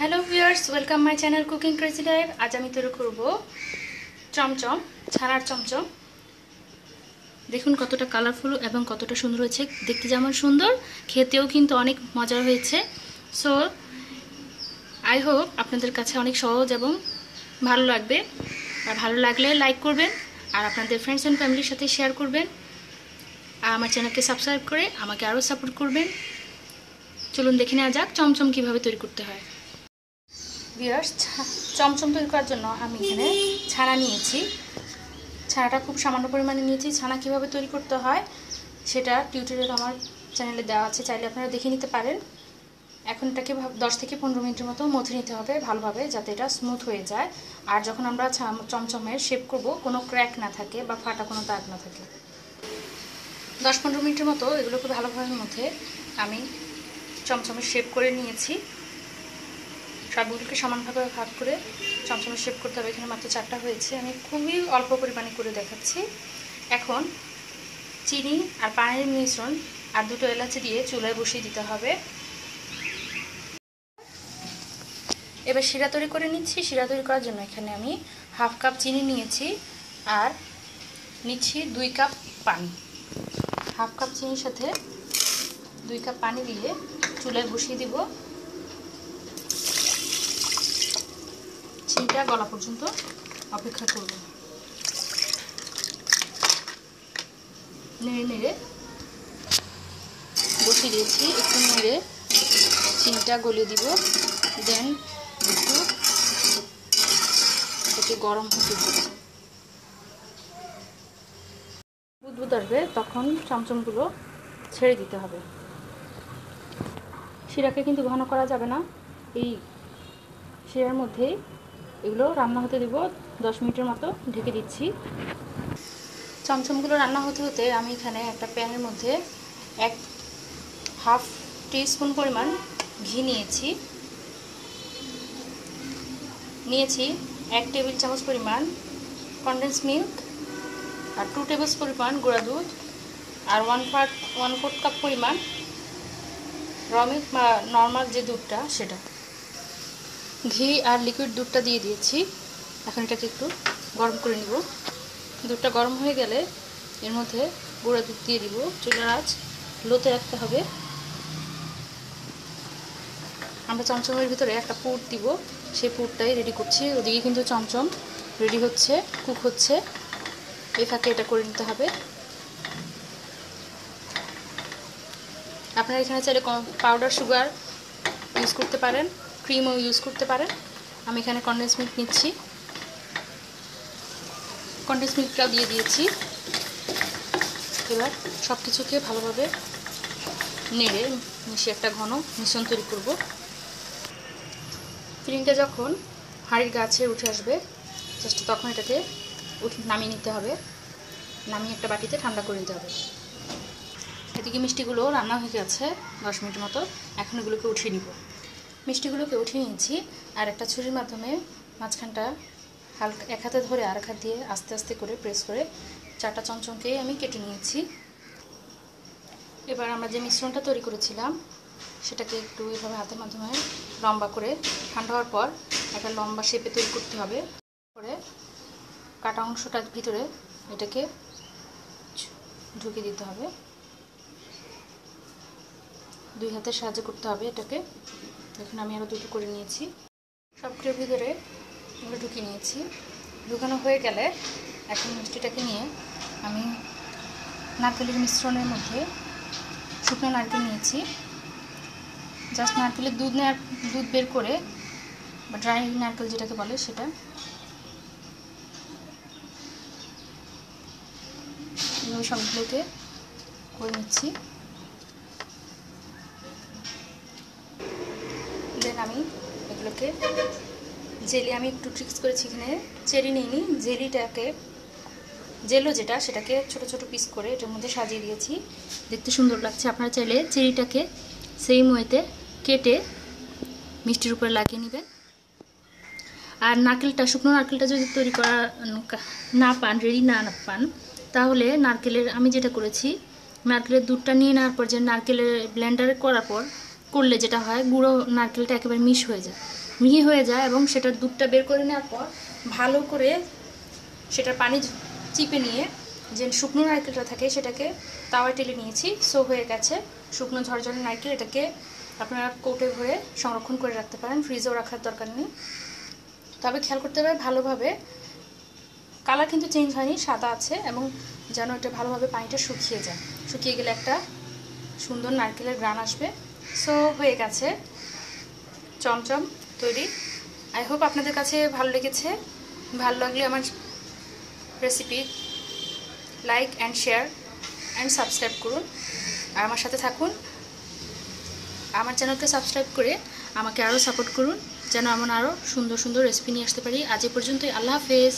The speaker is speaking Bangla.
Hello viewers welcome my channel cooking crazy live আজ আমি তৈরি করব চমচম, ছানার চমচম। দেখুন কতটা কালারফুল এবং কতটা সুন্দর হয়েছে। দেখতে যেমন সুন্দর, খেতেও কিন্তু অনেক মজার হয়েছে। সো আই হোপ আপনাদের কাছে অনেক সহজ এবং ভালো লাগবে। আর ভালো লাগলে লাইক করবেন, আর আপনাদের ফ্রেন্ডস অ্যান্ড ফ্যামিলির সাথে শেয়ার করবেন। আর আমার চ্যানেলকে সাবস্ক্রাইব করে আমাকে আরও সাপোর্ট করবেন। চলুন দেখে নেওয়া যাক চমচম কীভাবে তৈরি করতে হয়। বিয়ার্স চমচম তৈরি করার জন্য আমি এখানে ছানা নিয়েছি। ছানাটা খুব সামান্য পরিমাণে নিয়েছি। ছানা কীভাবে তৈরি করতে হয় সেটা টিউটোরিয়াল আমার চ্যানেলে দেওয়া আছে। চাইলে আপনারা দেখে নিতে পারেন। এখন এটাকে দশ থেকে পনেরো মিনিটের মতো মথে নিতে হবে ভালোভাবে যাতে এটা স্মুথ হয়ে যায়। আর যখন আমরা চমচমের শেপ করব, কোনো ক্র্যাক না থাকে বা ফাটা কোনো দাগ না থাকে। দশ পনেরো মিনিটের মতো এগুলোকে ভালোভাবে মধ্যে আমি চমচমের শেপ করে নিয়েছি। সবগুলোকে সমানভাবে ভাগ করে চমচমের শেপ করতে হবে। এখানে মাত্র চারটা হয়েছে। আমি খুবই অল্প পরিমাণে করে দেখাচ্ছি। এখন চিনি আর পানির মিশ্রণ আর দুটো এলাচি দিয়ে চুলায় বসিয়ে দিতে হবে। এবার শিরা তৈরি করে নিচ্ছি। শিরা তৈরি করার জন্য এখানে আমি হাফ কাপ চিনি নিয়েছি আর নিচ্ছি দুই কাপ পানি। হাফ কাপ চিনির সাথে দুই কাপ পানি দিয়ে চুলায় বসিয়ে দিব। চিনিটা গলা পর্যন্ত অপেক্ষা করব। নেড়ে নেড়ে বসিয়ে দিয়েছি। একটু নেড়ে চিনিটা গলিয়ে দিব। দেন একটু এটাকে গরম হতে দিব। বুদবুদ আসবে, তখন চমচমগুলো ছেড়ে দিতে হবে। শিরাকে কিন্তু ঘন করা যাবে না। এই শিরার মধ্যেই এগুলো রান্না হতে দিব দশ মিনিটের মতো ঢেকে দিচ্ছি। চমচমগুলো রান্না হতে হতে আমি এখানে একটা প্যানের মধ্যে এক হাফ স্পুন পরিমাণ ঘি নিয়েছি। নিয়েছি এক টেবিল চামচ পরিমাণ কন্ডেন্স মিল্ক আর টু টেবিল পরিমাণ গুঁড়া দুধ আর one part one fourth cup পরিমাণ র মিল্ক বা নর্মাল যে দুধটা সেটা। ঘি আর লিকুইড দুধটা দিয়ে দিয়েছি। এখন এটাকে একটু গরম করে নিব। দুধটা গরম হয়ে গেলে এর মধ্যে গুঁড়া দুধ দিয়ে দিব। চুলার আঁচ লোতে রাখতে হবে। আমরা চমচমের ভিতরে একটা পুর দিব। সেই পুরটাই রেডি করছি। ওদিকে কিন্তু চমচম রেডি হচ্ছে কুক হচ্ছে। এই ফাঁকে এটা করে নিতে হবে। আপনারা এখানে চাইলে পাউডার সুগার ইউজ করতে পারেন। ক্রিমও ইউজ করতে পারেন। আমি এখানে কন্ডেন্স মিল্ক নিচ্ছি। কন্ডেন্স মিল্কটাও দিয়ে দিয়েছি। এবার সব কিছুকে ভালোভাবে নেড়ে মিশিয়ে একটা ঘন মিশ্রণ তৈরি করব। ফিলিংটা যখন হাঁড়ির গাছে উঠে আসবে জাস্ট তখন এটাকে নামিয়ে নিতে হবে। নামিয়ে একটা বাটিতে ঠান্ডা করে নিতে হবে। এদিকে মিষ্টিগুলো রান্না হয়ে গেছে দশ মিনিট মতো। এখন এগুলোকে উঠিয়ে নিব। মিষ্টিগুলোকে উঠিয়ে নিয়েছি আর একটা ছুরির মাধ্যমে মাঝখানটা হালকা এক হাতে ধরে আর এক হাত দিয়ে আস্তে আস্তে করে প্রেস করে চারটা চমচমকে আমি কেটে নিয়েছি। এবার আমরা যে মিশ্রণটা তৈরি করেছিলাম, সেটাকে একটু এভাবে হাতের মাধ্যমে লম্বা করে ঠান্ডা হওয়ার পর একটা লম্বা শেপে তৈরি করতে হবে। করে কাটা অংশটার ভিতরে এটাকে ঢুকিয়ে দিতে হবে। দুই হাতের সাহায্য করতে হবে এটাকে। দেখুন, আমি আরও দুটো করে নিয়েছি। সবগুলোর ভিতরে এগুলো ঢুকিয়ে নিয়েছি। ঢুকানো হয়ে গেলে এখন মিষ্টিটাকে নিয়ে আমি নারকেলের মিশ্রণের মধ্যে শুকনো নারকেল নিয়েছি। জাস্ট নারকেলের দুধ নেওয়ার দুধ বের করে বা ড্রাই নারকেল যেটাকে বলে সেটা। সবগুলোকে করে নিচ্ছি। এগুলোকে জেলি, আমি একটু ট্রিক্স করেছি এখানে। চেরি নিইনি জেলিটাকে, জেলো যেটা, সেটাকে ছোট ছোট পিস করে এটার মধ্যে সাজিয়ে দিয়েছি। দেখতে সুন্দর লাগছে। আপনারা চাইলে চেরিটাকে সেই ওয়েতে কেটে মিষ্টির উপরে লাগিয়ে নেবেন। আর নারকেলটা, শুকনো নারকেলটা যদি তৈরি করা না পান রেডি না পান, তাহলে নারকেলের, আমি যেটা করেছি, নারকেলের দুধটা নিয়ে নেওয়ার পর যে নারকেলের ব্লেন্ডারে করার পর করলে যেটা হয়, গুঁড়ো নারকেলটা একেবারে মিশ হয়ে যায়। মিহি হয়ে যায় এবং সেটার দুধটা বের করে নেওয়ার পর ভালো করে সেটার পানি চিপে নিয়ে যে শুকনো নারকেলটা থাকে সেটাকে তাওয়া টেলে নিয়েছি। সো হয়ে গেছে শুকনো ঝরঝরে নারকেল। এটাকে আপনারা কোটে ভরে সংরক্ষণ করে রাখতে পারেন। ফ্রিজেও রাখার দরকার নেই। তবে খেয়াল করতে হবে ভালোভাবে কালার কিন্তু চেঞ্জ হয়নি, সাদা আছে এবং যেন এটা ভালোভাবে পানিটা শুকিয়ে যায়। শুকিয়ে গেলে একটা সুন্দর নারকেলের গ্রান আসবে। সো হয়ে গেছে। চমচম তৈরি। আই হোপ আপনাদের কাছে ভালো লেগেছে। ভালো লাগলে আমার recipe like and share and subscribe করুন। আর আমার সাথে থাকুন। আমার চ্যানেলকে সাবস্ক্রাইব করে আমাকে আরও সাপোর্ট করুন। যেন এমন আরও সুন্দর সুন্দর রেসিপি নিয়ে আসতে পারি। আজ এ পর্যন্তই। আল্লাহ হাফেজ।